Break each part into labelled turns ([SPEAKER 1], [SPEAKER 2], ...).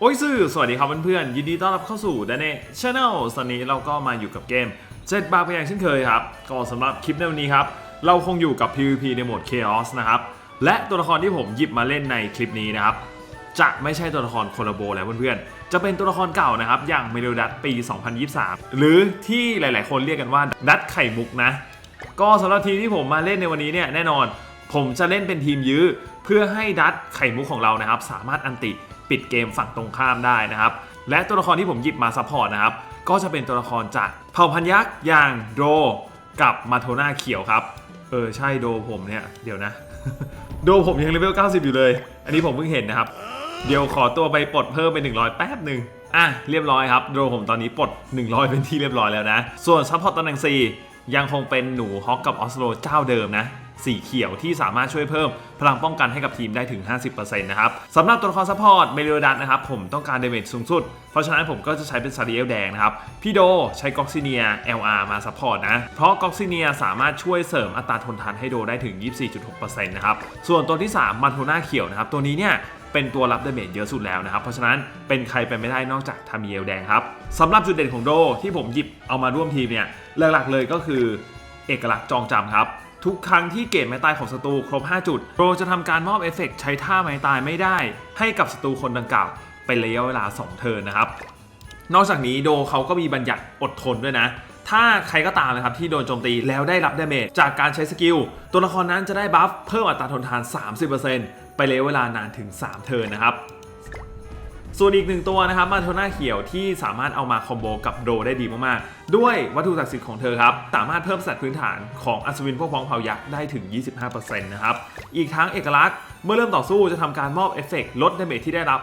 [SPEAKER 1] โอ้ยซื่อสวัสดีครับเพื่อนๆยินดีต้อนรับเข้าสู่ d a n เน่ช n แนลตอนนี้เราก็มาอยู่กับเกม7บาร์พอย่างเช่นเคยครับ ก็สำหรับคลิปในวันนี้ครับ เราคงอยู่กับ PVP ในโหมด Chaos นะครับ และตัวละครที่ผมหยิบมาเล่นในคลิปนี้นะครับ จะไม่ใช่ตัวละครโคลโบแล้วเพื่อนๆ จะเป็นตัวละครเก่านะครับ อย่างเมโลดัตปี 2023 หรือที่หลายๆ คนเรียกกันว่าดัตไข่มุกนะ ก็สำหรับทีมที่ผมมาเล่นในวันนี้เนี่ยแน่นอน ผมจะเล่นเป็นทีมยื้อเพื่อให้ดัตไข่มุกของเรานะครับ สามารถอันติ ปิดเกมฝั่งตรงข้ามได้นะครับ และตัวละครที่ผมหยิบมาซัพพอร์ตนะครับ ก็จะเป็นตัวละครจากเผ่าพันยักษ์อย่างโดกับมาโทนาเขียวครับ เออใช่โดผมเนี่ย เดี๋ยวนะ โดผมยังเลเวล 90 อยู่เลย อันนี้ผมเพิ่งเห็นนะครับ เดี๋ยวขอตัวไปปลดเพิ่มเป็น 100 แป๊บหนึ่งอะเรียบร้อยครับ โดผมตอนนี้ปลด 100 เป็นที่เรียบร้อยแล้วนะ ส่วนซัพพอร์ตตำแหน่ง4ยังคงเป็นหนูฮอกกับออสโลเจ้าเดิมนะ สีเขียวที่สามารถช่วยเพิ่มพลังป้องกันให้กับทีมได้ถึง 50%นะครับสำหรับตัวละครซัพพอร์ตเมลิโอดัสนะครับผมต้องการเดเมจสูงสุด เพราะฉะนั้นผมก็จะใช้เป็นซาริเอลแดงนะครับ พี่โดใช้กอกซิเนีย LR มาซัพพอร์ตนะ เพราะกอกซิเนียสามารถช่วยเสริมอัตราทนทานให้โดได้ถึง 24.6%นะครับ ส่วนตัวที่ 3 มันโทน่าเขียวนะครับ ตัวนี้เนี่ยเป็นตัวรับดาเมจเยอะสุดแล้วนะครับ เพราะฉะนั้นเป็นใครไปไม่ได้นอกจากทามิเอลแดงครับสำหรับจุดเด่นของโดที่ผมหยิบเอามาร่วมทีมเนี่ยหลักๆเลยก็คือเอกลักษณ์จองจำครับ ทุกครั้งที่เกรดไม้ตายของศัตรูครบ 5 จุดโดจะทำการมอบเอฟเฟกต์ใช้ท่าไม้ตายไม่ได้ ให้กับศัตรูคนดังกล่าวเป็นระยะเวลา 2 เทิร์นนะครับ นอกจากนี้โดเขาก็มีบัญญัติอดทนด้วยนะ ถ้าใครก็ตามนะครับที่โดนโจมตีแล้วได้รับดาเมจจากการใช้สกิล ตัวละครนั้นจะได้บัฟเพิ่มอัตราทนทาน 30%ไปเลยเวลานานถึง 3 เทิร์นนะครับ ส่วนอีกหนึ่งตัวนะครับมาโทน่าเขียวที่สามารถเอามาคอมโบกับโดได้ดีมากๆ ด้วยวัตถุศักดิ์สิทธิ์ของเธอครับ สามารถเพิ่มสแตทพื้นฐานของอัศวินพวกพ้องเผายักษ์ได้ถึง 25%นะครับ อีกทั้งเอกลักษณ์เมื่อเริ่มต่อสู้จะทำการมอบเอฟเฟกต์ลดดาเมจที่ได้รับ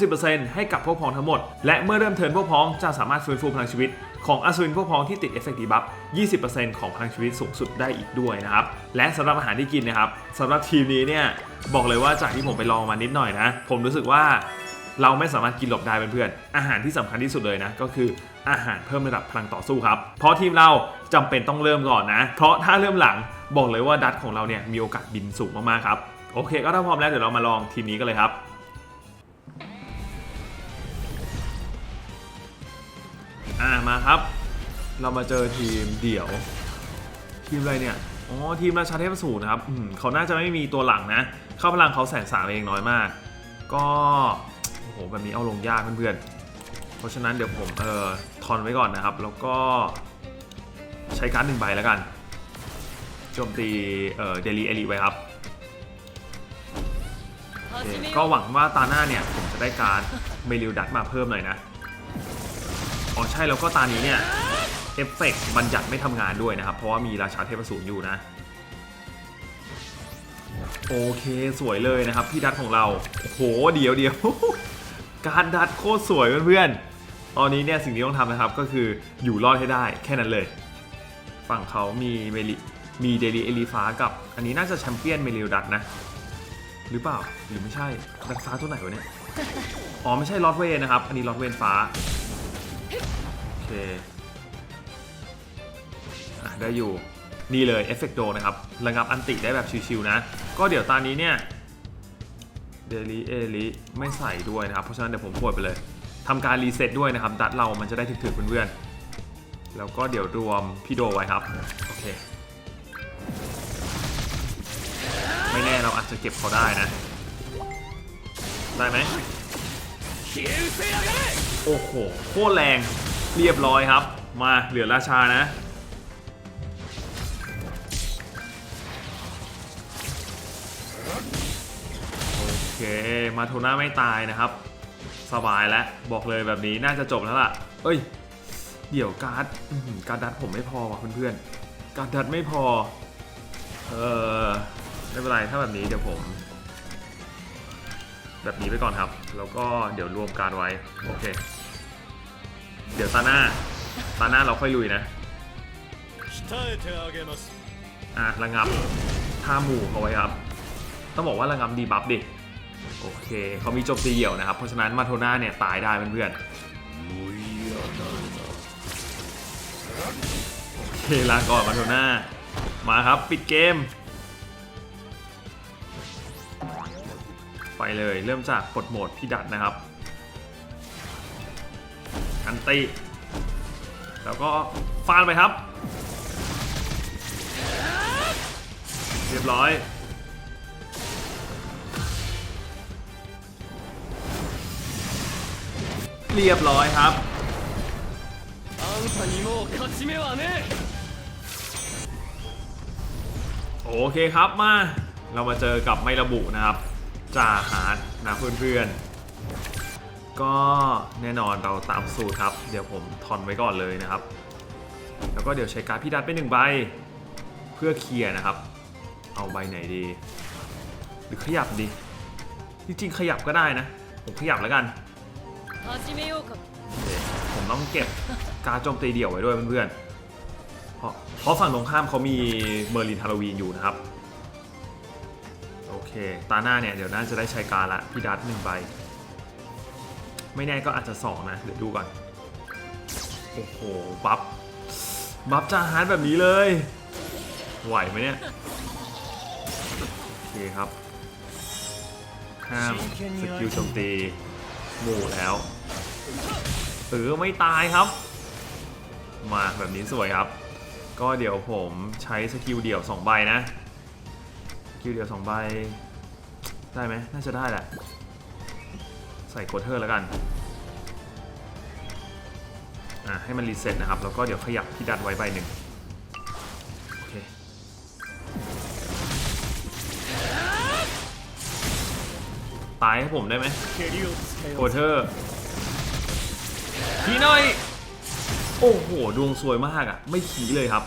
[SPEAKER 1] 30%ให้กับพวกพ้องทั้งหมด และเมื่อเริ่มเทิร์นพวกพ้องจะสามารถฟื้นฟูพลังชีวิตของอัศวินพวกพ้องที่ติดเอฟเฟกต์ดีบัฟ 20%ของพลังชีวิตสูงสุดได้อีกด้วยนะครับ และสำหรับอาหารที่กินนะครับสำหรับทีมนี้เนี่ยบอกเลยว่าจากที่ผมไปลองมานิดหน่อยนะ ผมรู้สึกว่า เราไม่สามารถกินหลบได้เพื่อนๆ อาหารที่สำคัญที่สุดเลยนะ ก็คืออาหารเพิ่มระดับพลังต่อสู้ครับ เพราะทีมเราจำเป็นต้องเริ่มก่อนนะ เพราะถ้าเริ่มหลังบอกเลยว่าดัตของเราเนี่ยมีโอกาสบินสูงมากๆครับ โอเค ก็ถ้าพร้อมแล้วเดี๋ยวเรามาลองทีมนี้กันเลยครับอ่ามาครับ เรามาเจอทีมเดี่ยว ทีมอะไรเนี่ยอ๋อทีมราชาเทพสูรนะครับอืมเขาน่าจะไม่มีตัวหลังนะ เข้าพลังเขาแสนสามเองน้อยมาก ก็ โหแบบนี้เอาลงยากเพื่อนๆ เพราะฉะนั้นเดี๋ยวผมเอ่อทอนไว้ก่อนนะครับ แล้วก็ใช้การ์ดหนึ่งใบแล้วกันโจมตีเอ่อเดลีเอลีไว้ครับก็หวังว่าตาหน้าเนี่ยผมจะได้การ์ดเมลิวดัตมาเพิ่มหน่อยนะอ๋อใช่แล้วก็ตานี้เนี่ยเอฟเฟกต์บัญญัติไม่ทำงานด้วยนะครับ เพราะว่ามีราชาเทพสูรอยู่นะ โอเคสวยเลยนะครับ พี่ดัตของเรา โอ้โห เดี๋ยวเดี๋ยว การดัตโคตรสวยเพื่อนๆ ตอนนี้เนี่ยสิ่งที่ต้องทำนะครับก็คืออยู่รอดให้ได้แค่นั้นเลย ฝั่งเขามีเมลิมีเดลีเอลีฟ้ากับ อันนี้น่าจะแชมเปี้ยนเมลิวดัตนะ หรือเปล่าหรือไม่ใช่ดัตฟ้าตัวไหนวะเนี่ยอ๋อไม่ใช่ลอตเวนนะครับ อันนี้ลอตเวนฟ้าโอเคอะได้อยู่นี่เลยเอฟเฟกโดนะครับระงับอันติได้แบบชิวๆนะ ก็เดี๋ยวตอนนี้เนี่ย เดลิเอลิไม่ใส่ด้วยนะครับ เพราะฉะนั้นเดี๋ยวผมปวดไปเลยทำการรีเซ็ตด้วยนะครับดัตเรามันจะได้ถึกๆเพื่อนๆ แล้วก็เดี๋ยวรวมพี่โดไว้ครับ โอเค ไม่แน่เราอาจจะเก็บเขาได้นะ ได้ไหมโอ้โห โคตรแรงเรียบร้อยครับ มาเหลือราชานะ มาโทน่าไม่ตายนะครับ สบายแล้วบอกเลยแบบนี้น่าจะจบแล้วล่ะ เอ้ย เดี๋ยวการ์ดการดัดผมไม่พอว่ะเพื่อนๆ การดัดไม่พอ เออไม่เป็นไรถ้าแบบนี้เดี๋ยวผม แบบนี้ไปก่อนครับ แล้วก็เดี๋ยวรวมการไว้ โอเค เดี๋ยวตาหน้าตาหน้าเราค่อยลุยนะอะระงับท่าหมู่เอาไว้ครับ ต้องบอกว่าระงับดีบัฟดิ โอเคเขามีโจมตีเหี่ยวนะครับ เพราะฉะนั้นมาโทน่าเนี่ยตายได้เพื่อนๆโอเคลาก่อนมาโทน่ามาครับปิดเกม ไปเลยเริ่มจากปลดโหมดพี่ดัดนะครับอันติแล้วก็ฟาดไปครับ เรียบร้อย เรียบร้อยครับโอเคครับมา เรามาเจอกับไม่ระบุนะครับจ่าหาดนะเพื่อนๆ ก็แน่นอนเราตามสูตรครับ เดี๋ยวผมทอนไว้ก่อนเลยนะครับ แล้วก็เดี๋ยวใช้การพี่ดัดไปหนึ่งใบ เพื่อเคลียร์นะครับ เอาใบไหนดี หรือขยับดี จริงๆ ขยับก็ได้นะ ผมขยับแล้วกัน ผมต้องเก็บการโจมตีเดี่ยวไว้ด้วยเพื่อนๆ เพราะเพราะฝั่งตรงข้ามเขามีเมอร์ลินฮาโลวีนอยู่นะครับ โอเค ตาหน้าเนี่ย เดี๋ยวน่าจะได้ใช้การละพี่ดัตหนึ่งใบ ไม่แน่ก็อาจจะสองนะ เดี๋ยวดูก่อน โอ้โห บัฟ บัฟจ้าฮาร์ดแบบนี้เลย ไหวไหมเนี่ย โอเคครับห้ามสกิลโจมตี หมู่แล้วเออไม่ตายครับ มาแบบนี้สวยครับ ก็เดี๋ยวผมใช้สกิลเดี่ยว2ใบนะสกิลเดี่ยว2ใบได้ไหมน่าจะได้แหละ ใส่โคเทอร์แล้วกันอะให้มันรีเซ็ตนะครับ แล้วก็เดี๋ยวขยับที่ดัดไว้ใบหนึ่ง ตายให้ผมได้ไหมโคเทอร์ขี่หน่อย โอ้โห ดวงสวยมากอะไม่ขี้เลยครับ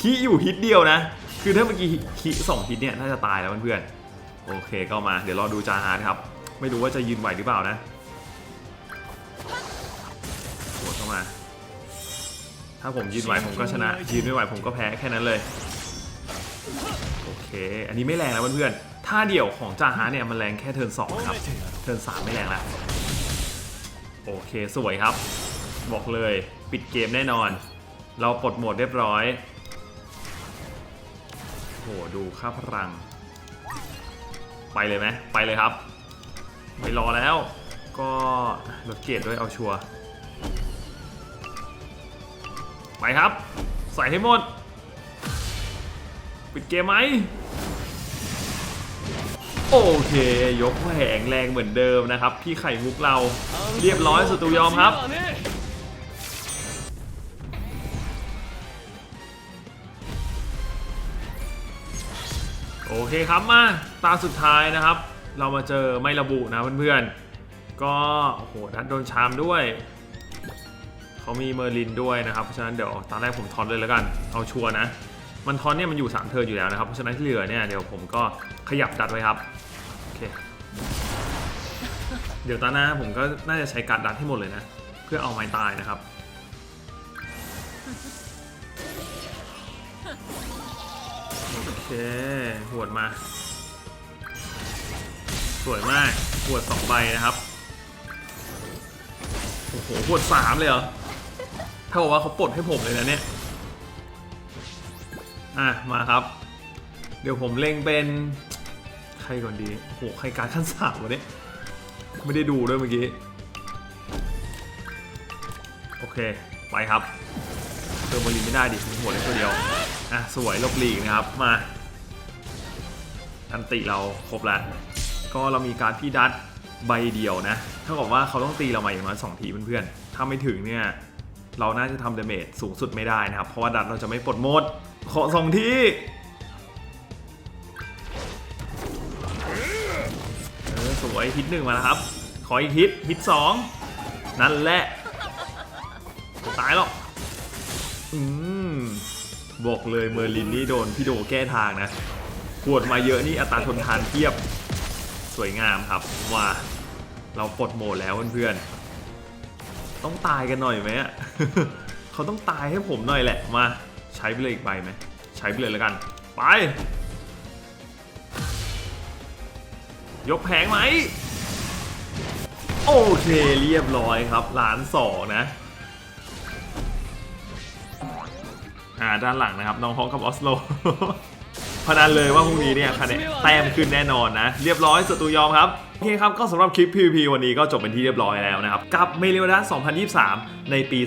[SPEAKER 1] ขี้อยู่ฮิตเดียวนะ คือถ้าเมื่อกี้ขี้สองฮิตเนี่ย น่าจะตายแล้วเพื่อนโอเคก็มา เดี๋ยวรอดูจาฮาร์ครับ ไม่รู้ว่าจะยืนไหวหรือเปล่านะปวดเข้ามา ถ้าผมยืนไหวผมก็ชนะ ยืนไม่ไหวผมก็แพ้แค่นั้นเลย โอเค อันนี้ไม่แรงนะเพื่อน ท่าเดี่ยวของจาฮาเนี่ยมันแรงแค่เทิร์นสองครับ เทิร์นสามไม่แรงละโอเคสวยครับ บอกเลยปิดเกมแน่นอน เราปลดโหมดเรียบร้อยโหดูค่าพลัง ไปเลยไหมไปเลยครับ ไม่รอแล้ว ก็ลดเกรดด้วยเอาชัวร์ไปครับ ใส่ให้หมด ปิดเกมไหม โอเค ยกแผงแรงเหมือนเดิมนะครับ พี่ไข่มุกเราเรียบร้อยสุดตูยอมครับ โอเคครับมาตาสุดท้ายนะครับ เรามาเจอไม่ระบุนะเพื่อนๆ ก็โอ้โหนัดโดนชามด้วย เขามีเมอร์ลินด้วยนะครับ เพราะฉะนั้นเดี๋ยวตาแรกผมทอนเลยแล้วกัน เอาชัวร์นะ มันทอนเนี่ยมันอยู่ 3 เทิร์นอยู่แล้วนะครับเพราะฉะนั้นที่เหลือเนี่ยเดี๋ยวผมก็ขยับดัดไว้ครับโอเคเดี๋ยวตาหน้าผมก็น่าจะใช้การดัดให้หมดเลยนะ เพื่อเอาไม้ตายนะครับโอเคหวดมา สวยมากหวดสองใบนะครับโอ้โหหวดสามเลยเหรอถ้าบอกว่าเขาปลดให้ผมเลยนะเนี่ย อะ มาครับ เดี๋ยวผมเล็งเป็น ใครก่อนดีโหใครการขั้นสามวะเนี่ยไม่ได้ดูด้วยเมื่อกี้ โอเค ไปครับเทอร์โมลินไม่ได้ดิมันหัวเล็กตัวเดียว อะ สวยลบหลีกนะครับ มาอันติเราครบแล้ว ก็เรามีการพี่ดัดใบเดียวนะเท่ากับว่าเขาต้องตีเรามาอย่างน้อยสองทีเพื่อนๆ ถ้าไม่ถึงเนี่ย เราน่าจะทำดาเมจสูงสุดไม่ได้นะครับ เพราะว่าดัดเราจะไม่ปลดโหมด ขอสองทีเออสวยฮิตหนึ่งมาแล้วครับ ขออีกฮิตฮิตสองนั่นแหละตายหรอกอืมบอกเลยเมอร์ลินนี่โดนพี่โดแก้ทางนะปวดมาเยอะนี่อัตราทนทานเทียบสวยงามครับมาเราปลดโหมดแล้วเพื่อนๆ ต้องตายกันหน่อยไหมอะเขาต้องตายให้ผมหน่อยแหละมาใช้ไปเลยอีกใบไหมใช้ไปเลยแล้วกัน ไป ยกแผงไหมโอเคเรียบร้อยครับล้านสองนะอ่าด้านหลังนะครับ น้องฮองกับออสโล พนันเลยว่าพรุ่งนี้เนี่ยคะแนนแต้มขึ้นแน่นอนนะ เรียบร้อยสตูยอมครับโอเคครับ ก็สำหรับคลิป PVP วันนี้ก็จบเป็นที่เรียบร้อยแล้วนะครับ กับเมเลวดัส2023 ในปี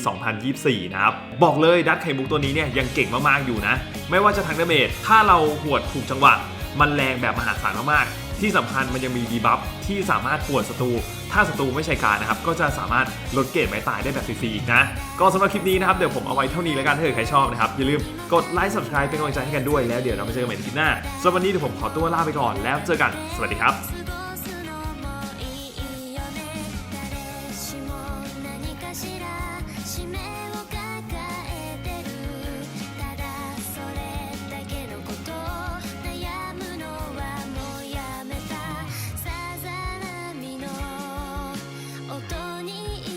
[SPEAKER 1] 2024 นะครับ บอกเลยดัตไข่มุกตัวนี้เนี่ยยังเก่งมาก ๆ อยู่นะ ไม่ว่าจะทางดาเมจถ้าเราหวดถูกจังหวะ มันแรงแบบมหาศาลมาก ๆ ที่สำคัญมันยังมีดีบัฟที่สามารถปวดศัตรูถ้าศัตรูไม่ใช่การนะครับ ก็จะสามารถลดเกรดไม้ตายได้แบบฟรีๆอีกนะ ก็สำหรับคลิปนี้นะครับ เดี๋ยวผมเอาไว้เท่านี้แล้วกันถ้าเกิดใครชอบนะครับ อย่าลืมกดไลค์ subscribe เป็นกำลังใจให้กันด้วยแล้วเดี๋ยวเราไปเจอกันใหม่ในคลิปหน้าสำหรับวันนี้เดี๋ยวผมขอตัวลาไปก่อนแล้วเจอกันสวัสดีครับ